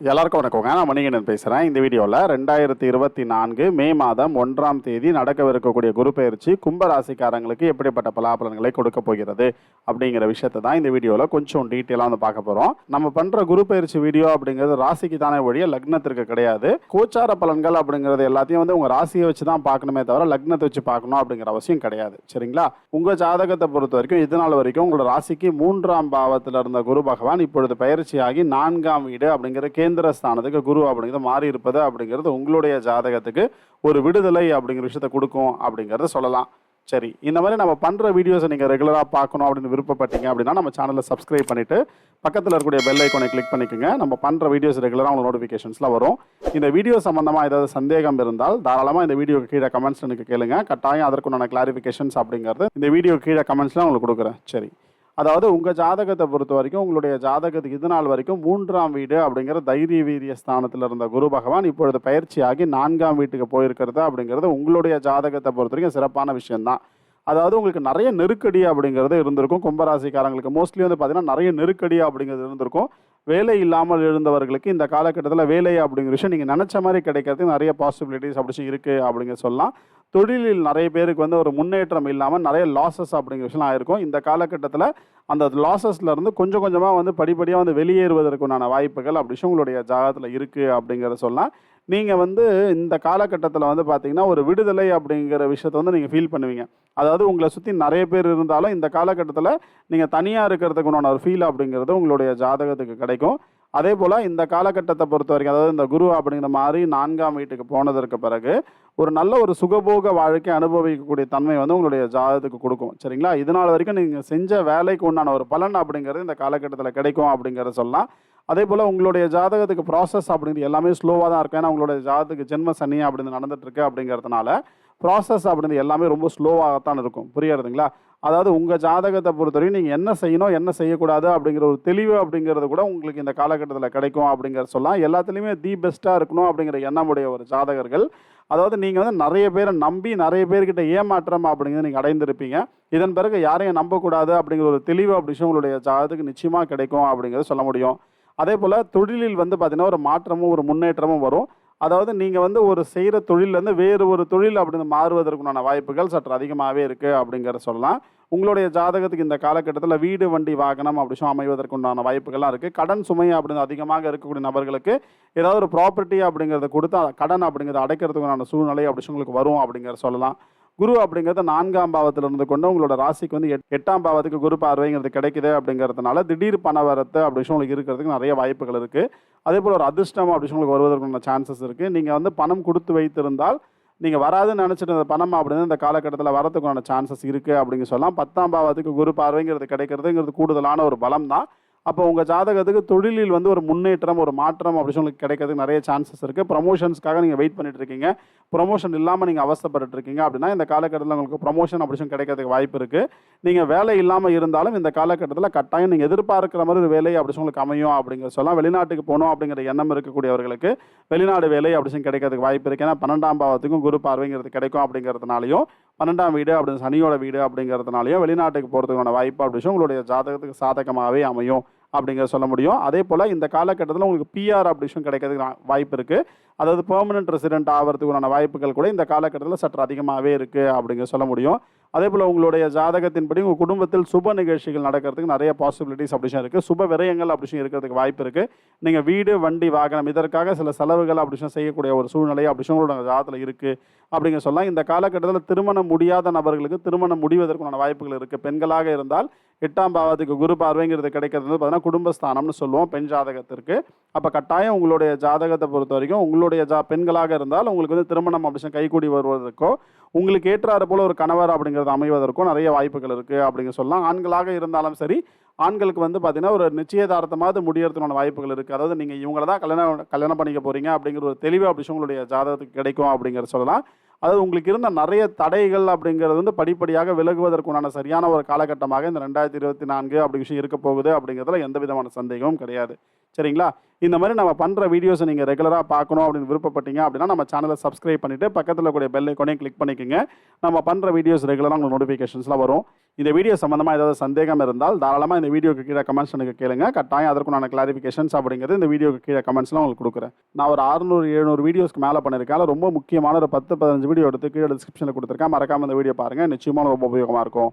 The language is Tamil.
எல்லாருக்கும் வணக்கங்க. நான் மணிகண்டன் பேசுகிறேன் இந்த வீடியோவில் ரெண்டாயிரத்தி இருபத்தி நான்கு மே மாதம் ஒன்றாம் தேதி நடக்கவிருக்கக்கூடிய குரு பயிற்சி கும்பராசிக்காரங்களுக்கு எப்படிப்பட்ட பலாபலன்களை கொடுக்க போகிறது அப்படிங்கிற விஷயத்தை தான் இந்த வீடியோவில் கொஞ்சம் டீட்டெயிலாக வந்து பார்க்க போகிறோம் நம்ம பண்ணுற குரு பயிற்சி வீடியோ அப்படிங்கிறது ராசிக்கு தானே ஒழிய லக்னத்திற்கு கிடையாது. கோச்சார பலன்கள் அப்படிங்கிறது எல்லாத்தையும் வந்து உங்கள் ராசியை வச்சு தான் பார்க்கணுமே தவிர லக்னத்தை வச்சு பார்க்கணும் அப்படிங்கிற அவசியம் கிடையாது. சரிங்களா? உங்கள் ஜாதகத்தை பொறுத்த வரைக்கும் இது நாள் வரைக்கும் உங்களோட ராசிக்கு மூன்றாம் பாவத்தில் இருந்த குரு பகவான் இப்பொழுது பயிற்சியாகி நான்காம் வீடு அப்படிங்கிற கேந்திர ஸ்தானத்துக்கு குரு அப்படிங்கிறது மாறி இருப்பது அப்படிங்கிறது உங்களுடைய ஜாதகத்துக்கு ஒரு விடுதலை அப்படிங்கிற விஷயத்த கொடுக்கும் அப்படிங்கிறத சொல்லலாம். சரி இந்த மாதிரி நம்ம பண்ணுற வீடியோஸை நீங்கள் ரெகுலராக பார்க்கணும் அப்படின்னு விருப்பப்பட்டீங்க அப்படின்னா நம்ம சேனலை சப்ஸ்கிரைப் பண்ணிவிட்டு பக்கத்தில் இருக்கக்கூடிய பெல் ஐக்கோனை கிளிக் பண்ணிக்கோங்க. நம்ம பண்ணுற வீடியோஸ் ரெகுலராக உங்களுக்கு நோட்டிஃபிகேஷன்ஸ்லாம் வரும். இந்த வீடியோ சம்மந்தமாக ஏதாவது சந்தேகம் இருந்தால் தாராளமாக இந்த வீடியோக்கு கீழே கமெண்ட்ஸ் எனக்கு கேளுங்க. கட்டாயம் அதற்குண்டான கிளாரிஃபிகேஷன்ஸ் அப்படிங்கிறது இந்த வீடியோ கீழே கமெண்ட்ஸ்லாம் உங்களுக்கு கொடுக்குறேன். சரி அதாவது உங்கள் ஜாதகத்தை பொறுத்த வரைக்கும் உங்களுடைய ஜாதகத்துக்கு இது நாள் வரைக்கும் மூன்றாம் வீடு அப்படிங்கிற தைரிய வீரிய ஸ்தானத்தில் இருந்த குரு பகவான் இப்பொழுது பயிற்சியாகி நான்காம் வீட்டுக்கு போயிருக்கிறது அப்படிங்கிறது உங்களுடைய ஜாதகத்தை பொறுத்த வரைக்கும் சிறப்பான விஷயம்தான். அதாவது உங்களுக்கு நிறைய நெருக்கடி அப்படிங்கிறது இருந்திருக்கும். கும்பராசிக்காரங்களுக்கு மோஸ்ட்லி வந்து பார்த்தீங்கன்னா நிறைய நெருக்கடி அப்படிங்கிறது இருந்திருக்கும். வேலை இல்லாமல் இருந்தவர்களுக்கு இந்த காலகட்டத்தில் வேலை அப்படிங்கிற விஷயம் நீங்கள் நினச்ச மாதிரி கிடைக்கிறதுக்கு நிறைய பாசிபிலிட்டிஸ் அப்படி இருக்குது அப்படிங்கிற சொல்லலாம். தொழிலில் நிறைய பேருக்கு வந்து ஒரு முன்னேற்றம் இல்லாமல் நிறைய லாசஸ் அப்படிங்கிற விஷயம் ஆயிருக்கும். இந்த காலகட்டத்தில் அந்த லாசஸ்லேருந்து கொஞ்சம் கொஞ்சமாக வந்து படிப்படியாக வந்து வெளியேறுவதற்குண்டான வாய்ப்புகள் அப்படி விஷயம் உங்களுடைய ஜாதகத்தில் இருக்குது அப்படிங்கிறத சொல்லலாம். நீங்கள் வந்து இந்த காலகட்டத்தில் வந்து பார்த்தீங்கன்னா ஒரு விடுதலை அப்படிங்கிற விஷயத்த வந்து நீங்கள் ஃபீல் பண்ணுவீங்க. அதாவது உங்களை சுற்றி நிறைய பேர் இருந்தாலும் இந்த காலகட்டத்தில் நீங்கள் தனியாக இருக்கிறதுக்கு உண்டான ஒரு ஃபீல் அப்படிங்கிறது உங்களுடைய ஜாதகத்துக்கு கிடைக்கும். அதே போல் இந்த காலகட்டத்தை பொறுத்த வரைக்கும் அதாவது இந்த குரு அப்படிங்கிற மாதிரி நான்காம் வீட்டுக்கு போனதற்கு பிறகு ஒரு நல்ல ஒரு சுகபோக வாழ்க்கை அனுபவிக்கக்கூடிய தன்மை வந்து உங்களுடைய ஜாதகத்துக்கு கொடுக்கும். சரிங்களா? இதனால் வரைக்கும் நீங்கள் செஞ்ச வேலைக்கு உண்டான ஒரு பலன் அப்படிங்கிறது இந்த காலகட்டத்தில் கிடைக்கும் அப்படிங்கிறத சொல்லலாம். அதே போல் உங்களுடைய ஜாதகத்துக்கு ப்ராசஸ் அப்படிங்கிறது எல்லாமே ஸ்லோவாக தான் இருக்கும். ஏன்னா உங்களுடைய ஜாதகத்துக்கு ஜென்ம சனி அப்படின்னு நடந்துட்டுருக்கு அப்படிங்கிறதுனால ப்ராசஸ் அப்படிங்கிறது எல்லாமே ரொம்ப ஸ்லோவாகத்தான் இருக்கும். புரியறதுங்களா அதாவது உங்கள் ஜாதகத்தை பொறுத்தவரையும் நீங்கள் என்ன செய்யணும் என்ன செய்யக்கூடாது அப்படிங்கிற ஒரு தெளிவு அப்படிங்கிறது கூட உங்களுக்கு இந்த காலகட்டத்தில் கிடைக்கும் அப்படிங்கிற சொல்லலாம். எல்லாத்துலேயுமே தி பெஸ்ட்டாக இருக்கணும் அப்படிங்கிற எண்ணமுடைய ஒரு ஜாதகர்கள். அதாவது நீங்கள் வந்து நிறைய பேரை நம்பி நிறைய பேர்கிட்ட ஏமாற்றம் அப்படிங்கிறத நீங்கள் அடைந்திருப்பீங்க. இதன் பிறகு யாரையும் நம்பக்கூடாது அப்படிங்கிற ஒரு தெளிவு அப்படி விஷயம் உங்களுடைய ஜாதகத்துக்கு நிச்சயமாக கிடைக்கும் அப்படிங்கிறத சொல்ல முடியும். அதே போல் தொழிலில் வந்து பார்த்திங்கன்னா ஒரு மாற்றமும் ஒரு முன்னேற்றமும் வரும். அதாவது நீங்கள் வந்து ஒரு செய்கிற தொழிலேருந்து வேறு ஒரு தொழில் அப்படின்னு மாறுவதற்குண்டான வாய்ப்புகள் சற்று அதிகமாகவே இருக்குது அப்படிங்கிறத சொல்லலாம். உங்களுடைய ஜாதகத்துக்கு இந்த காலகட்டத்தில் வீடு வண்டி வாகனம் அப்படி அமைவதற்குண்டான வாய்ப்புகள்லாம் இருக்குது கடன் சுமை அப்படின்னு அதிகமாக இருக்கக்கூடிய நபர்களுக்கு ஏதாவது ஒரு ப்ராப்பர்ட்டி அப்படிங்கிறத கொடுத்து கடன் அப்படிங்கிறத அடைக்கிறதுக்குண்டான சூழ்நிலை அப்படி உங்களுக்கு வரும் அப்படிங்கிற சொல்லலாம். குரு அப்படிங்கிறது நான்காம் பாவத்தில் இருந்து கொண்டு உங்களோட ராசிக்கு வந்து எட்டாம் பாவத்துக்கு குரு பார்வைங்கிறது கிடைக்குது அப்படிங்கிறதுனால திடீர் பணவரத்து அப்படி சொல்லி உங்களுக்கு இருக்கிறதுக்கு நிறைய வாய்ப்புகள் இருக்குது அதே போல் ஒரு அதிர்ஷ்டம் அப்படி உங்களுக்கு வருவதற்குண்டான சான்சஸ் இருக்குது நீங்கள் வந்து பணம் கொடுத்து வைத்திருந்தால் நீங்கள் வராதுன்னு நினச்சிட்டு இருந்த பணம் அப்படின்னு இந்த காலகட்டத்தில் வரதுக்கான சான்சஸ் இருக்குது அப்படிங்க சொல்லலாம். பத்தாம் பாவத்துக்கு குரு பார்வைங்கிறது கிடைக்கிறதுங்கிறது கூடுதலான ஒரு பலம் தான் அப்போ உங்கள் ஜாதகத்துக்கு தொழிலில் வந்து ஒரு முன்னேற்றம் ஒரு மாற்றம் அப்படி சொல்லி கிடைக்கிறதுக்கு நிறைய சான்சஸ் இருக்குது ப்ரமோஷன்ஸ்க்காக நீங்கள் வெயிட் பண்ணிட்டு இருக்கீங்க. ப்ரொமோஷன் இல்லாமல் நீங்கள் அவசப்பட்டு இருக்கீங்க. அப்படின்னா இந்த காலகட்டத்தில் உங்களுக்கு ப்ரொமோஷன் அப்படி சொல்லி கிடைக்கிறதுக்கு வாய்ப்பு இருக்குது நீங்கள் வேலை இல்லாமல் இருந்தாலும் இந்த காலகட்டத்தில் கட்டாயம் நீங்கள் எதிர்பார்க்குற மாதிரி ஒரு வேலை அப்படி சொல்லி உங்களுக்கு அமையும் அப்படிங்கிற சொல்லலாம். வெளிநாட்டுக்கு போகணும் அப்படிங்கிற எண்ணம் இருக்கக்கூடியவர்களுக்கு வெளிநாடு வேலை அப்படி சொல்லி கிடைக்கிறதுக்கு வாய்ப்பு இருக்குது ஏன்னா பன்னெண்டாம் பாவத்துக்கும் குரு பார்வைங்கிறது கிடைக்கும் அப்படிங்கிறதுனாலையும் பன்னெண்டாம் வீடு அப்படி சனியோட வீடு அப்படிங்கிறதுனாலையும் வெளிநாட்டுக்கு போகிறதுக்கான வாய்ப்பு அப்படி உங்களுடைய ஜாதகத்துக்கு சாதகமாகவே அமையும் அப்படிங்கிற சொல்ல முடியும். அதே போல் இந்த காலகட்டத்தில் உங்களுக்கு பிஆர் அப்படிஷன் கிடைக்கிறதுக்கு வாய்ப்பு இருக்குது அதாவது பெர்மனன்ட் ரெசிடென்ட் ஆகிறதுக்குண்டான வாய்ப்புகள் கூட இந்த காலகட்டத்தில் சற்று அதிகமாகவே இருக்குது அப்படிங்கிற சொல்ல முடியும். அதே போல் உங்களுடைய ஜாதகத்தின்படி உங்கள் குடும்பத்தில் சுப நிகழ்ச்சிகள் நடக்கிறதுக்கு நிறைய பாசிபிலிட்டிஸ் அப்படிஷன் இருக்குது சுப விரயங்கள் அப்படிஷன் இருக்கிறதுக்கு வாய்ப்பு இருக்குது நீங்கள் வீடு வண்டி வாகனம் இதற்காக சில செலவுகள் அப்படிஷன் செய்யக்கூடிய ஒரு சூழ்நிலை அப்படிஷன் உங்களோட ஜாதகத்தில் இருக்குது அப்படிங்க சொல்லலாம். இந்த காலகட்டத்தில் திருமணம் முடியாத நபர்களுக்கு திருமணம் முடிவதற்குண்டான வாய்ப்புகள் இருக்குது பெண்களாக இருந்தால் எட்டாம் பாவத்துக்கு குரு பார்வைங்கிறது கிடைக்கிறது வந்து பார்த்தீங்கன்னா குடும்பஸ்தானம்னு சொல்லுவோம் பெண் ஜாதகத்திற்கு. அப்போ கட்டாயம் உங்களுடைய ஜாதகத்தை பொறுத்த வரைக்கும் உங்களுடைய ஜா பெண்களாக இருந்தால் உங்களுக்கு வந்து திருமணம் அப்படி கைகூடி வருவதற்கோ உங்களுக்கு ஏற்றாறு போல் ஒரு கணவர் அப்படிங்கிறது அமைவதற்கும் நிறைய வாய்ப்புகள் இருக்குது அப்படிங்க சொல்லலாம். ஆண்களாக இருந்தாலும் சரி ஆண்களுக்கு வந்து பார்த்திங்கன்னா ஒரு நிச்சயதார்த்தமாவது முடியறதுக்கான வாய்ப்புகள் இருக்குது அதாவது நீங்கள் இவங்கள தான் கல்யாணம் கல்யாணம் பண்ணிக்க போகிறீங்க அப்படிங்கிற ஒரு தெளிவு அப்படி உங்களுடைய ஜாதகத்துக்கு கிடைக்கும் அப்படிங்கிற சொல்லலாம். அதாவது உங்களுக்கு இருந்த நிறைய தடைகள் அப்படிங்கிறது வந்து படிப்படியாக விலகுவதற்குண்டான சரியான ஒரு காலகட்டமாக இந்த ரெண்டாயிரத்தி இருபத்தி நான்கு அப்படி விஷயம் இருக்க போகுது அப்படிங்கிறதுல எந்த விதமான சந்தேகமும் கிடையாது. சரிங்களா? இந்த மாதிரி நம்ம பண்ணுற வீடியோஸை நீங்கள் ரெகுலராக பார்க்கணும் அப்படின்னு விருப்பப்பட்டீங்க அப்படின்னா நம்ம சேனலை சப்ஸ்கிரைப் பண்ணிவிட்டு பக்கத்தில் கூடிய பெல் ஐக்கானையும் கிளிக் பண்ணிக்கோங்க. நம்ம பண்ணுற வீடியோஸ் ரெகுலராக உங்களுக்கு நோட்டிஃபிகேஷன்ஸ்லாம் வரும். இந்த வீடியோ சம்மந்தமாக ஏதாவது சந்தேகம் இருந்தால் தாராளமாக இந்த வீடியோக்கு கீழே கமெண்ட்ஸ் எனக்கு கேளுங்க. கட்டாயம் அதற்குண்டான கிளாரிஃபிகேஷன்ஸ் அப்படிங்கிறது இந்த வீடியோக்கு கீழே கமெண்ட்ஸ்லாம் உங்களுக்கு கொடுக்குறேன். நான் ஒரு அறுநூறு எழுநூறு வீடியோஸ்க்கு மேலே பண்ணியிருக்கேன். ரொம்ப முக்கியமான ஒரு பத்து பதினஞ்சு வீடியோ எடுத்து கீழே டிஸ்கிரிப்ஷனில் கொடுத்துருக்கேன். மறக்காம இந்த வீடியோ பாருங்கள் நிச்சயமாக ரொம்ப உபயோகமாக இருக்கும்.